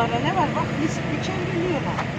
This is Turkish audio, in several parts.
bunlara ne var? Bak mis gibi çevriliyorlar.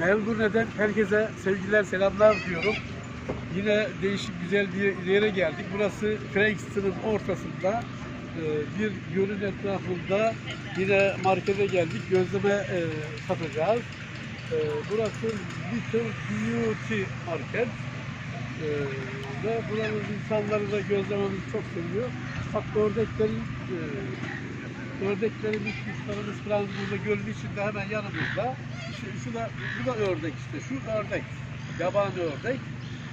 Melburne'den herkese sevgiler, selamlar diyorum. Yine değişik güzel bir yere geldik. Burası Frankston'ın ortasında e, bir gölün etrafında yine markete geldik. Gözleme e, satacağız. E, Burası Little Beauty Market. Ve buranın insanları da gözlememizi çok seviyor. Bak ördeklerin e, ördeklerimiz, kuşlarımız falan burada gölün içinde hemen yanımızda. Şu, şu da, bu da ördek işte. Şu ördek. Yabani ördek.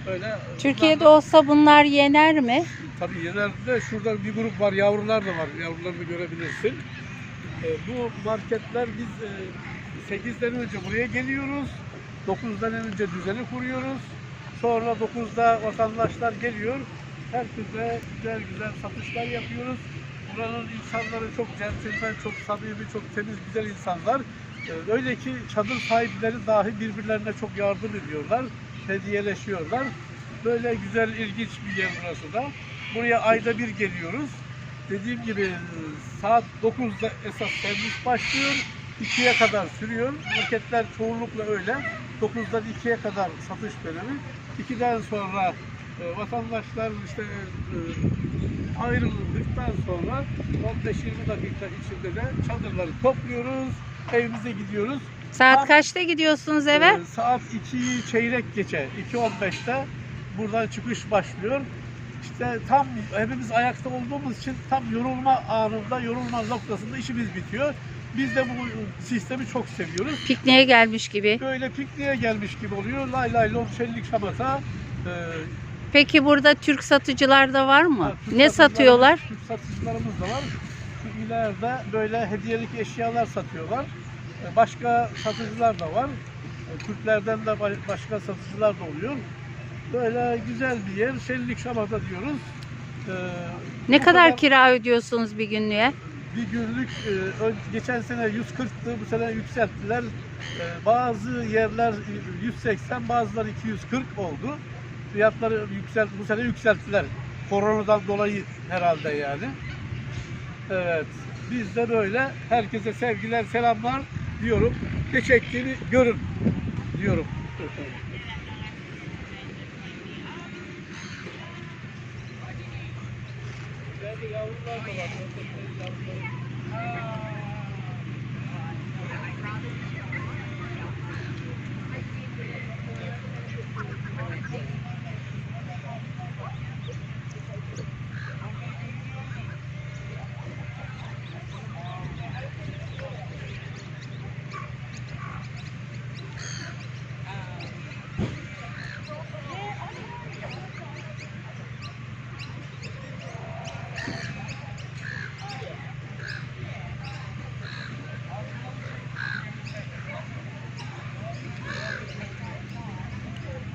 Öyle Türkiye'de olsa bunlar yener mi? Tabii yerlerde şurada bir grup var, yavrular da var. Yavrularını görebilirsin. E, bu marketler biz e, 8'den önce buraya geliyoruz. 9'dan önce düzeni kuruyoruz. Sonra 9'da vatandaşlar geliyor. Herkese güzel güzel satışlar yapıyoruz. Buranın insanları çok centilmen, çok samimi, çok temiz, güzel insanlar. E, öyle ki çadır sahipleri dahi birbirlerine çok yardım ediyorlar, hediyeleşiyorlar. Böyle güzel, ilginç bir yer burası da. Buraya ayda bir geliyoruz. Dediğim gibi saat 9'da esas servis başlıyor. 2'ye kadar sürüyor. Marketler çoğunlukla öyle. 9'dan 2'ye kadar satış dönemi. 2'den sonra e, vatandaşlar işte e, ayrıldıktan sonra 15-20 dakika içinde de çadırları topluyoruz. Evimize gidiyoruz. Saat Saat- kaçta gidiyorsunuz eve? Ee, saat 2'yi çeyrek geçe, 2.15'te buradan çıkış başlıyor. İşte tam hepimiz ayakta olduğumuz için tam yorulma anında, yorulma noktasında işimiz bitiyor. Biz de bu sistemi çok seviyoruz. Pikniğe gelmiş gibi. Böyle pikniğe gelmiş gibi oluyor. Lay lay lom şenlik şamata. Ee, Peki burada Türk satıcılar da var mı? Türk Ne satıyorlar? Türk satıcılarımız da var. Şu ileride böyle hediyelik eşyalar satıyorlar. Ee, Başka satıcılar da var. Ee, Türklerden de ba- başka satıcılar da oluyor. Böyle güzel bir yer. Şenlik şamata diyoruz. Ee, Ne bu kadar kira ödüyorsunuz bir günlüğe? bir günlük e, ön- geçen sene 140'tı bu sene yükselttiler. E, bazı yerler 180 bazıları 240 oldu. Fiyatları yükselt, bu sene yükselttiler. Koronadan dolayı herhalde yani. Evet. Biz de böyle herkese sevgiler, selamlar diyorum. Ne çektiğini görün diyorum. Yavrular da var. Yavrular.